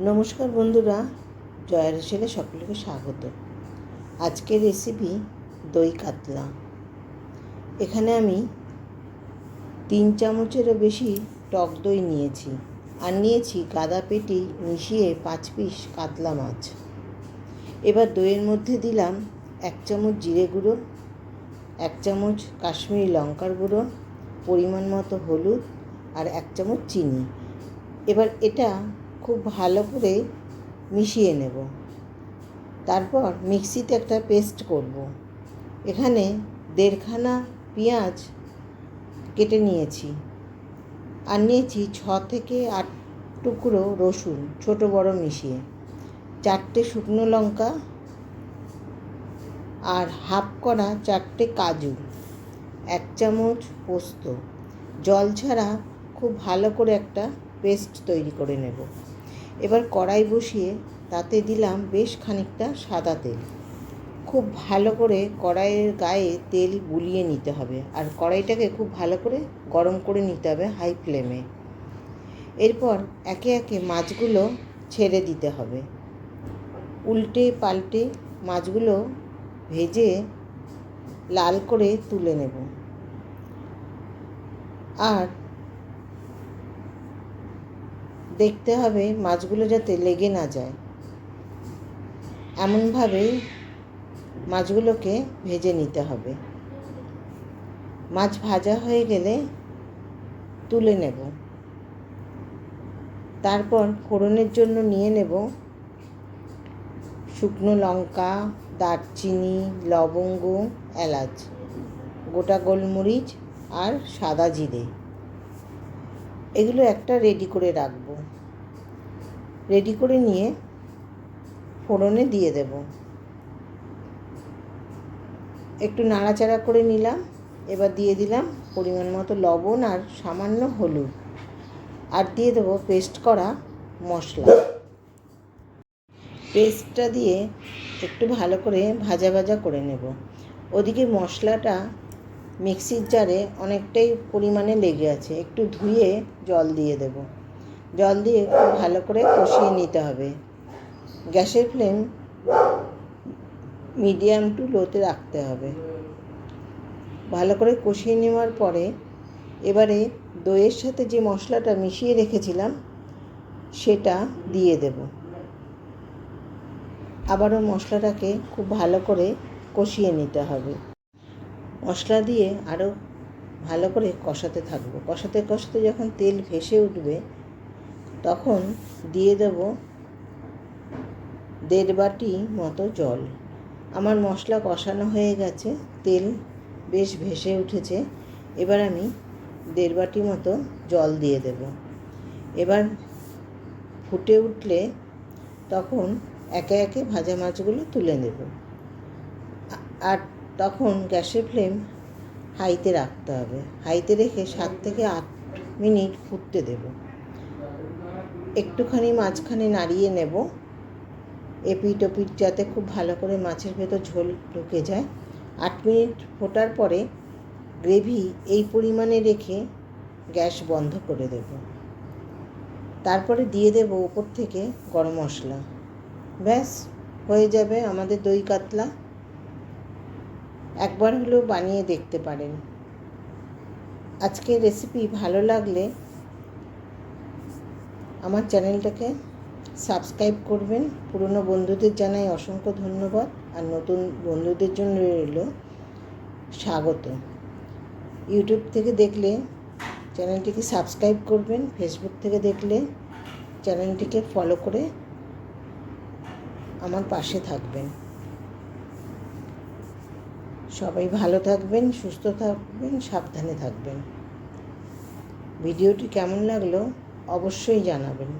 নমস্কার বন্ধুরা, জয়ের ছেলে সকলকে স্বাগত। আজকের রেসিপি দই কাতলা। এখানে আমি তিন চামচেরও বেশি টক দই নিয়েছি আর নিয়েছি গাদা পেটি মিশিয়ে পাঁচ পিস কাতলা মাছ। এবার দইয়ের মধ্যে দিলাম এক চামচ জিরে গুঁড়ো, এক চামচ কাশ্মীরি লঙ্কার গুঁড়ো, পরিমাণ মতো হলুদ আর এক চামচ চিনি। এবার এটা খুব ভালো করে মিশিয়ে নেব। তারপর মিক্সিতে একটা পেস্ট করব। এখানে দেড়খানা পেঁয়াজ কেটে নিয়েছি আর নিয়েছি ছ থেকে আট টুকরো রসুন, ছোট বড় মিশিয়ে। চারটে শুকনো লঙ্কা আর হাফ করা চারটে কাজু, এক চামচ পোস্ত। জল ছাড়া খুব ভালো করে একটা পেস্ট তৈরি করে নেব। এবার কড়াই বসিয়ে তাতে দিলাম বেশ খানিকটা সাদা তেল। খুব ভালো করে কড়াইয়ের গায়ে তেল বুলিয়ে নিতে হবে আর কড়াইটাকে খুব ভালো করে গরম করে নিতে হবে হাই ফ্লেমে। এরপর একে একে মাছগুলো ছেড়ে দিতে হবে। উল্টে পাল্টে মাছগুলো ভেজে লাল করে তুলে নেব। আর দেখতে হবে মাছগুলো যাতে লেগে না যায়। এমনভাবে মাছগুলোকে ভেজে নিতে হবে। মাছ ভাজা হয়ে গেলে তুলে নেব। তারপর ফোড়নের জন্য নিয়ে নেব শুকনো লঙ্কা, দারচিনি, লবঙ্গ, এলাচ, গোটা গোলমরিচ আর সাদা জিরে। এগুলো একটা রেডি করে রাখব। রেডি করে নিয়ে ফোড়নে দিয়ে দেব। একটু নাড়াচাড়া করে নিলাম, এবার দিয়ে দিলাম পরিমাণ মতো লবণ আর সামান্য হলুদ। আর দিয়ে দেবো পেস্ট করা মশলা। পেস্টটা দিয়ে একটু ভালো করে ভাজা ভাজা করে নেব। ওদিকে মশলাটা মিক্সির জারে অনেকটাই পরিমাণে লেগে আছে। একটু ধুয়ে জল দিয়ে দেব। জল দিয়ে খুব ভালো করে কষিয়ে নিতে হবে। গ্যাসের ফ্লেম মিডিয়াম টু লোতে রাখতে হবে। ভালো করে কষিয়ে নেওয়ার পরে এবারে দইয়ের সাথে যে মশলাটা মিশিয়ে রেখেছিলাম, সেটা দিয়ে দেব। আবারও মশলাটাকে খুব ভালো করে কষিয়ে নিতে হবে। মশলা দিয়ে আরও ভালো করে কষাতে থাকব। কষাতে কষাতে যখন তেল ভেসে উঠবে, তখন দিয়ে দেব দেড় বাটি মতো জল। আমার মশলা কষানো হয়ে গেছে, তেল বেশ ভেসে উঠেছে। এবার আমি দেড় বাটি মতো জল দিয়ে দেব। এবার ফুটে উঠলে তখন একে একে ভাজা মাছগুলো তুলে নেব। আর তখন গ্যাসের ফ্লেম হাইতে রাখতে হবে। হাইতে রেখে সাত থেকে আট মিনিট ফুটতে দেব। একটুখানি মাঝখানে নাড়িয়ে নেব। এপিট ওপিট যাতে খুব ভালো করে মাছের ভেতর ঝোল ঢুকে যায়। আট মিনিট ফোটার পরে গ্রেভি এই পরিমাণে রেখে গ্যাস বন্ধ করে দেব। তারপরে দিয়ে দেব ওপর থেকে গরম মশলা। ব্যাস, হয়ে যাবে আমাদের দই কাতলা। একবার হলেও বানিয়ে দেখতে পারেন। আজকের রেসিপি ভালো লাগলে আমার চ্যানেলটাকে সাবস্ক্রাইব করবেন। পুরনো বন্ধুদের জানাই অসংখ্য ধন্যবাদ। আর নতুন বন্ধুদের জন্য রইল স্বাগত। ইউটিউব থেকে দেখলে চ্যানেলটিকে সাবস্ক্রাইব করবেন। ফেসবুক থেকে দেখলে চ্যানেলটিকে ফলো করে আমার পাশে থাকবেন। সবাই ভালো থাকবেন সুস্থ থাকবেন সাবধানে থাকবেন। ভিডিওটি কেমন লাগল অবশ্যই জানাবেন।